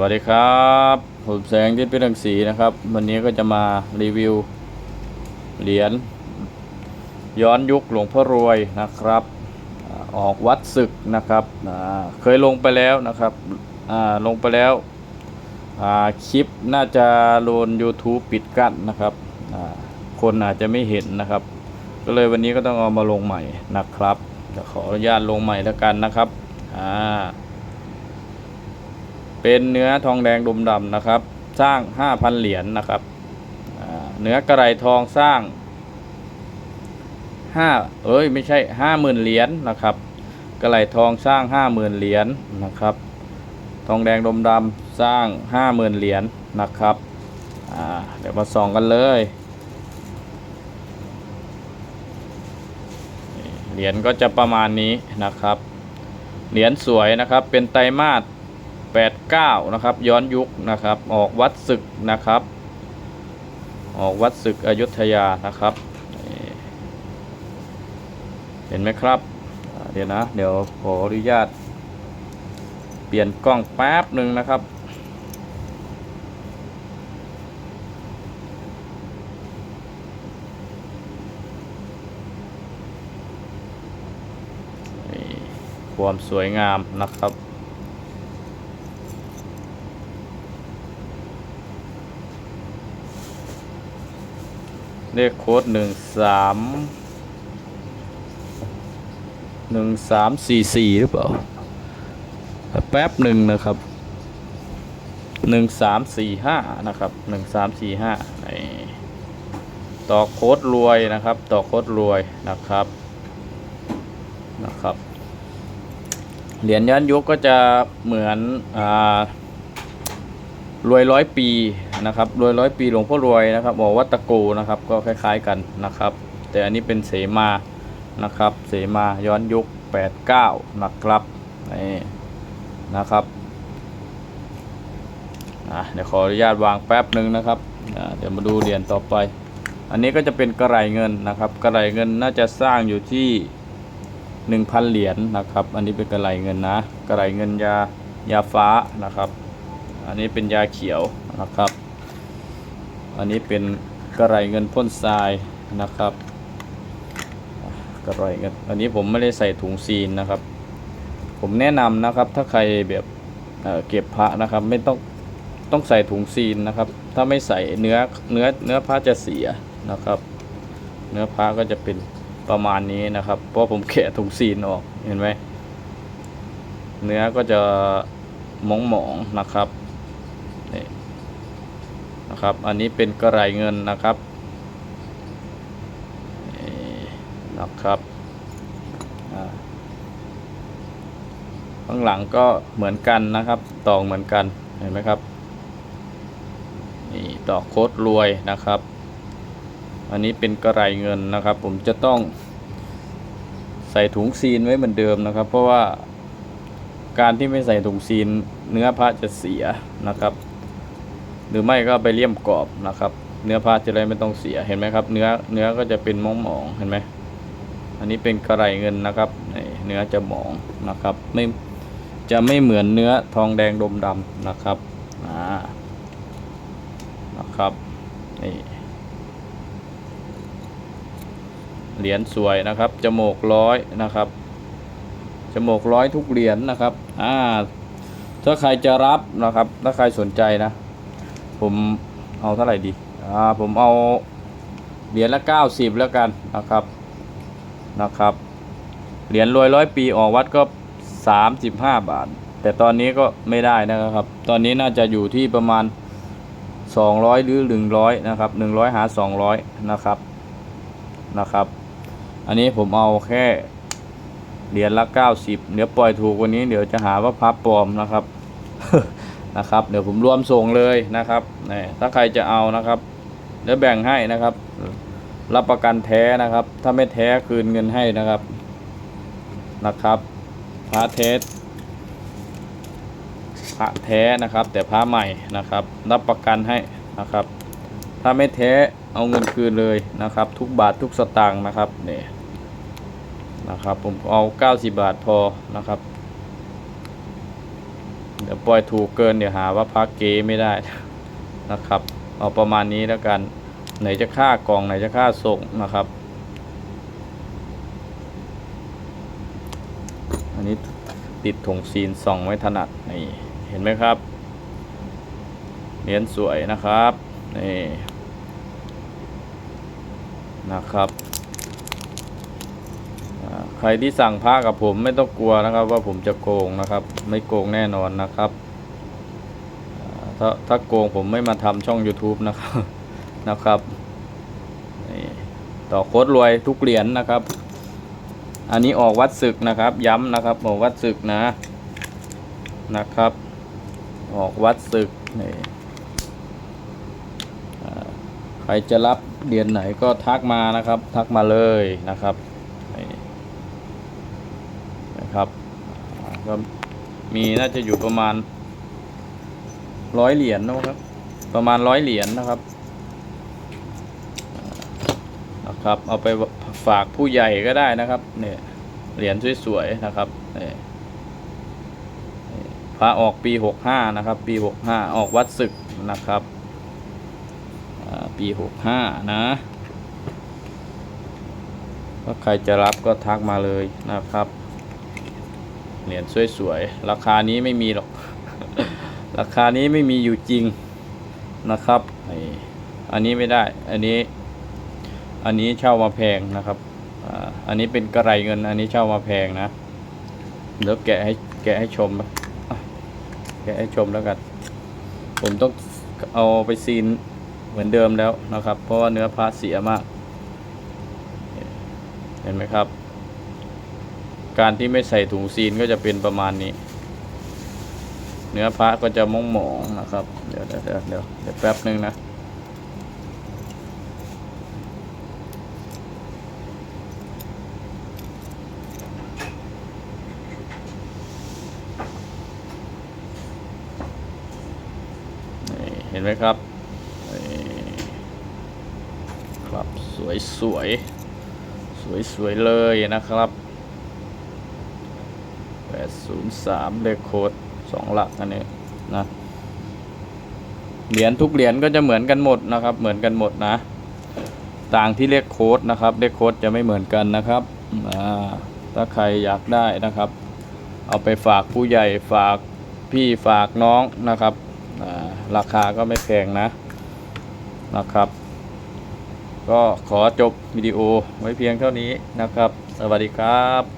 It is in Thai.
วัสดีครับผมแสงที่เป็นรังสีนะครับ วันนี้ก็จะมารีวิวเหรียญย้อนยุคหลวงพ่อรวยนะครับ ออกวัดศึกนะครับเคยลงไปแล้วนะครับลงไปแล้วคลิปน่าจะโดน YouTube ปิดกั้นนะครับคนอาจจะไม่เห็นนะครับ ก็เลยวันนี้ก็ต้องเอามาลงใหม่นะครับเดี๋ยวขออนุญาตลงใหม่แล้วกันนะครับอ่า เป็นเนื้อทองแดงดมดำนะครับ สร้าง 5,000 เหรียญนะครับเนื้อกระไรทองสร้าง5เอ้ยไม่ใช่ 50,000 เหรียญนะครับ กระไรทองสร้าง 50,000 เหรียญนะครับ ทองแดงดมดำสร้าง 50,000 เหรียญนะครับเดี๋ยวมาส่องกันเลยเหรียญก็จะประมาณนี้นะครับ เหรียญสวยนะครับเป็นไตรมาส 89 นะครับ ย้อนยุคนะครับ ออกวัดศึกนะครับ ออกวัดศึกอยุธยานะครับ เห็นไหมครับ เดี๋ยวนะ เดี๋ยวขออนุญาต เปลี่ยนกล้องแป๊บหนึ่งนะครับความสวยงามนะครับ เลขโค้ดหนึ่งสามหนึ่งสามสี่สี่หรือเปล่า แป๊บหนึ่งนะครับหนึ่งสามสี่ห้านะครับหนึ่งสามสี่ห้าต่อโค้ดรวยนะครับ ต่อโค้ดรวยนะครับนะครับเหรียญย้อนยุคก็จะเหมือนอ่ารวยร้อยปี นะครับรวยร้อยปีหลวงพ่อรวยนะครับบอกวัตะโกนะครับก็คล้าย ๆกันนะครับ แต่อันนี้เป็นเสมานะครับ เสมาย้อนยุค 89นะครับนี่นะครับเดี๋ยวขออนุญาตวางแป๊บหนึ่งนะครับเดี๋ยวมาดูเหรียญต่อไป อันนี้ก็จะเป็นกระไรเงินนะครับ กระไรเงินน่าจะสร้างอยู่ที่ 1,000 เหรียญนะครับ อันนี้เป็นกระไรเงินนะ กระไรเงินยายาฟ้านะครับ อันนี้เป็นยาเขียวนะครับ อันนี้เป็นกระไรเงินพ่นทรายนะครับกระไรเงินอันนี้ผมไม่ได้ใส่ถุงซีนนะครับ ผมแนะนำนะครับถ้าใครแบบเเก็บพระนะครับ ไม่ต้องต้องใส่ถุงซีนนะครับ ถ้าไม่ใส่เนื้อเนื้อเนื้อพระจะเสียนะครับ เนื้อพระก็จะเป็นประมาณนี้นะครับ เพราะผมแกะถุงซีนออกเห็นไหมเนื้อก็จะมองหมองๆนะครับ นะครับ อันนี้เป็นกระไรเงินนะครับนี่นะครับข้างหลังก็เหมือนกันนะครับ ตอกเหมือนกันเห็นไหมครับนี่ตอกโคตรรวยนะครับ อันนี้เป็นกระไรเงินนะครับ ผมจะต้องใส่ถุงซีนไว้เหมือนเดิมนะครับ เพราะว่าการที่ไม่ใส่ถุงซีนเนื้อพระจะเสียนะครับ หรือไม่ก็ไปเลี่ยมกรอบนะครับ เนื้อพระจะได้ไม่ต้องเสียเห็นไหมครับ เนื้อเนื้อก็จะเป็นมองมองเห็นไหมอันนี้เป็นกระไรเงินนะครับเนื้อจะหมองนะครับ ไม่จะไม่เหมือนเนื้อทองแดงดมดำนะครับอ่านะครับนี่เหรียญสวยนะครับจมูกร้อยนะครับจมูกร้อยทุกเหรียญนะครับอ่าถ้าใครจะรับนะครับ ถ้าใครสนใจนะ ผมเอาเท่าไหร่ดีอ่าผมเอาเหรียญละเก้าสิบแล้วกันนะครับนะครับเหรียญรวยร้อยปีออกวัดก็สามสิบห้าบาท แต่ตอนนี้ก็ไม่ได้นะครับ ตอนนี้น่าจะอยู่ที่ประมาณสองร้อยหรือหนึ่งร้อยนะครับหนึ่งร้อยหาสองร้อยนะครับนะครับ อันนี้ผมเอาแค่เหรียญละ 90 เดี๋ยวปล่อยถูกกว่านี้เดี๋ยวจะหาว่าพับปลอมนะครับ นะครับ เดี๋ยวผมรวมส่งเลยนะครับนี่ถ้าใครจะเอานะครับเดี๋ยวแบ่งให้นะครับ รับประกันแท้นะครับ ถ้าไม่แท้คืนเงินให้นะครับนะครับพระเทสพระแท้นะครับ แต่พระใหม่นะครับ รับประกันให้นะครับ ถ้าไม่แท้เอาเงินคืนเลยนะครับ ทุกบาททุกสตางค์นะครับนี่นะครับ ผมเอา 90 บาทพอนะครับ เดี๋ยวปล่อยถูกเกินเดี๋ยวหาว่าพักเกไม่ได้นะครับ เอาประมาณนี้แล้วกัน ไหนจะค่ากล่องไหนจะค่าส่งนะครับ อันนี้ติดถุงซีนส่องไว้ถนัดนี่เห็นไหมครับเหรียญสวยนะครับนี่นะครับ รที่สั่งผ้ากับผมไม่ต้องกลัวนะครับ ว่าผมจะโกงนะครับ ไม่โกงแน่นอนนะครับถ้าถ้าโกงผมไม่มาทำช่อง YouTube นะครับนะครับต่อโค้ดรวยทุกเหรียญนะครับ อันนี้ออกวัดศึกนะครับ ย้ำนะครับออกวัดศึกนะนะครับ ออกวัดศึกนี่ใครจะรับเดือนไหนก็ทักมานะครับ ทักมาเลยนะครับ นะครับก็มีน่าจะอยู่ประมาณร้อยเหรียญนะครับ ประมาณร้อยเหรียญนะครับนะครับ เอาไปฝากผู้ใหญ่ก็ได้นะครับ เนี่ยเหรียญสวยๆนะครับเนี่ยพระออกปีหกห้านะครับ ปีหกห้าออกวัดศึกนะครับปีหกห้านะถ้าใครจะรับก็ทักมาเลยนะครับ เหรียญสวยๆ ราคานี้ไม่มีหรอก ราคานี้ไม่มีอยู่จริงนะครับ อันนี้ไม่ได้ อันนี้ อันนี้เช่ามาแพงนะครับ อันนี้เป็นกระไรเงิน อันนี้เช่ามาแพงนะ เดี๋ยวแกะให้แกะให้ชมนะแกะให้ชมแล้วกัน ผมต้องเอาไปซีนเหมือนเดิมแล้วนะครับ เพราะว่าเนื้อพลาเสียมาก เห็นไหมครับ การที่ไม่ใส่ถุงซีนก็จะเป็นประมาณนี้ เนื้อพระก็จะมองหมองนะครับ เดี๋ยวเดี๋ยวเดี๋ยวเดี๋ยวแป๊บนึงนะเห็นไหมครับครับสวยสวยสวยสวยเลยนะครับ 803เลขโค้ดสองหลักอันนี้นะเหรียญทุกเหรียญก็จะเหมือนกันหมดนะครับ เหมือนกันหมดนะ ต่างที่เลขโค้ดนะครับ เลขโค้ดจะไม่เหมือนกันนะครับถ้าใครอยากได้นะครับ เอาไปฝากผู้ใหญ่ฝากพี่ฝากน้องนะครับราคาก็ไม่แพงนะนะครับ ก็ขอจบวิดีโอไว้เพียงเท่านี้นะครับ สวัสดีครับ